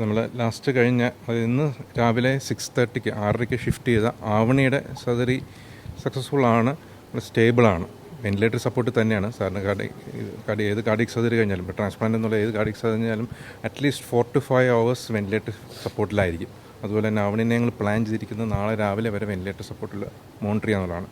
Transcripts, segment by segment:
നമ്മൾ ലാസ്റ്റ് കഴിഞ്ഞ ഇന്ന് രാവിലെ സിക്സ് തേർട്ടിക്ക് ആറരയ്ക്ക് ഷിഫ്റ്റ് ചെയ്ത ആവണിയുടെ സർജറി സക്സസ്ഫുൾ ആണ് സ്റ്റേബിളാണ് വെന്റിലേറ്റർ സപ്പോർട്ട് തന്നെയാണ്. സാറിന് കാർഡി കാർഡി ഏത് കാർഡിക് സർജറി കഴിഞ്ഞാലും ട്രാൻസ്പ്ലാന്റ് എന്നുള്ള ഏത് കാർഡിക് സർജറി കഴിഞ്ഞാലും at least four to five hours ventilator സപ്പോർട്ടിലായിരിക്കും അതുപോലെ തന്നെ ആവണിനെ ഞങ്ങൾ പ്ലാൻ ചെയ്തിരിക്കുന്നത് നാളെ രാവിലെ വരെ വെന്റിലേറ്റർ സപ്പോർട്ടിൽ മോണിറ്റർ ചെയ്യാന്നുള്ളതാണ്.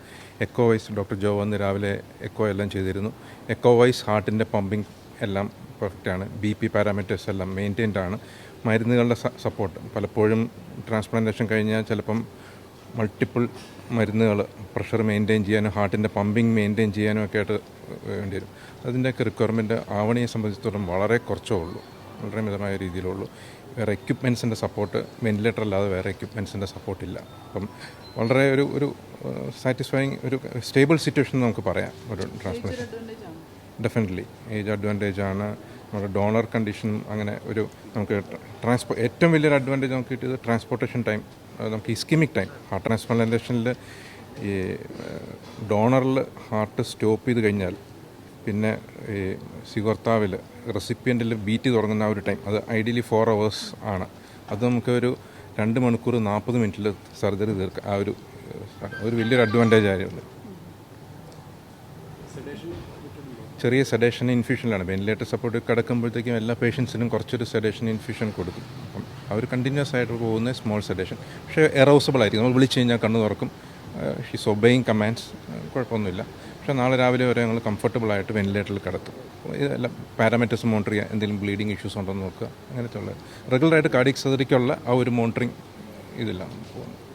എക്കോ വൈസ് ഡോക്ടർ ജോ വന്ന് രാവിലെ എക്കോ എല്ലാം ചെയ്തിരുന്നു. എക്കോ വൈസ് ഹാർട്ടിന്റെ പമ്പിങ് എല്ലാം പെർഫെക്റ്റ് ആണ് ബി പി പാരാമീറ്റേഴ്സ് എല്ലാം മെയിന്റെയിൻഡ് ആണ്. മരുന്നുകളുടെ സപ്പോർട്ട് പലപ്പോഴും ട്രാൻസ്പ്ലാന്റേഷൻ കഴിഞ്ഞാൽ ചിലപ്പം മൾട്ടിപ്പിൾ മരുന്നുകൾ പ്രഷർ മെയിന്റെയിൻ ചെയ്യാനും ഹാർട്ടിന്റെ പമ്പിങ് മെയിന്റെയിൻ ചെയ്യാനും ഒക്കെ ആയിട്ട് വേണ്ടി വരും. അതിന്റെയൊക്കെ റിക്വയർമെന്റ് ആവണിയെ സംബന്ധിച്ചിടത്തോളം വളരെ കുറച്ചേ ഉള്ളൂ. വളരെ മിതമായ രീതിയിലുള്ളൂ. വേറെ എക്യുപ്മെൻസിന്റെ സപ്പോർട്ട് വെന്റിലേറ്റർ അല്ലാതെ വേറെ എക്യുപ്മെൻസിന്റെ സപ്പോർട്ടില്ല അപ്പം വളരെ ഒരു ഒരു സാറ്റിസ്ഫൈങ് ഒരു സ്റ്റേബിൾ സിറ്റുവേഷൻ നമുക്ക് പറയാം. ഒരു ട്രാൻസ്പ്ലാന്റേഷൻ ഡെഫിനറ്റ്ലി ഏജ് അഡ്വാന്റേജ് ആണ്. നമ്മുടെ ഡോണർ കണ്ടീഷൻ അങ്ങനെ ഒരു നമുക്ക് ട്രാൻസ്പോ ഏറ്റവും വലിയൊരു അഡ്വാന്റേജ് നമുക്ക് കിട്ടിയത് ട്രാൻസ്പോർട്ടേഷൻ ടൈം നമുക്ക് ഇസ്കിമിക് ടൈം ഹാർട്ട് ട്രാൻസ്പ്ലാന്റേഷനിൽ ഈ ഡോണറിൽ ഹാർട്ട് സ്റ്റോപ്പ് ചെയ്ത് കഴിഞ്ഞാൽ പിന്നെ ഈ സിഗോർത്താവിൽ റെസിപ്പിയന്റിൽ ബീറ്റ് തുടങ്ങുന്ന ആ ഒരു ടൈം അത് ഐഡിയലി ഫോർ അവേഴ്സ് ആണ്. അത് നമുക്ക് ഒരു രണ്ട് മണിക്കൂർ നാൽപ്പത് മിനിറ്റിൽ സർജറി തീർക്കുക ആ ഒരു ഒരു വലിയൊരു അഡ്വാന്റേജ് ആയിരുന്നു. ചെറിയ സെഡേഷൻ ഇൻഫ്യൂഷനിലാണ് വെന്റിലേറ്റർ സപ്പോർട്ട് കിടക്കുമ്പോഴത്തേക്കും എല്ലാ പേഷ്യൻസിനും കുറച്ചൊരു സെഡേഷൻ ഇൻഫ്യൂഷൻ കൊടുക്കും. അപ്പം അവർ കണ്ടിന്യൂസ് ആയിട്ട് പോകുന്ന സ്മോൾ സെഡേഷൻ പക്ഷേ എറൗസബിൾ ആയിരിക്കും. നമ്മൾ വിളിച്ചു കഴിഞ്ഞാൽ കണ്ണു തുറക്കും. ഷീസ് ഒബെയിങ് കമാൻഡ്സ് കുഴപ്പമൊന്നുമില്ല. പക്ഷേ നാളെ രാവിലെ വരെ ഞങ്ങൾ കംഫർട്ടബിൾ ആയിട്ട് വെന്റിലേറ്ററിൽ കിടത്തും. ഇതെല്ലാം പാരാമീറ്റേഴ്സ് മോണിറ്റർ ചെയ്യുക എന്തെങ്കിലും ബ്ലീഡിങ് ഇഷ്യൂസ് ഉണ്ടോ എന്ന് നോക്കുക. അങ്ങനത്തെ ഉള്ളത് റെഗുലറായിട്ട് കാർഡിക് സർജറിക്കുള്ള ആ ഒരു മോണിറ്ററിങ് ഇതിലാണ് പോകുന്നത്.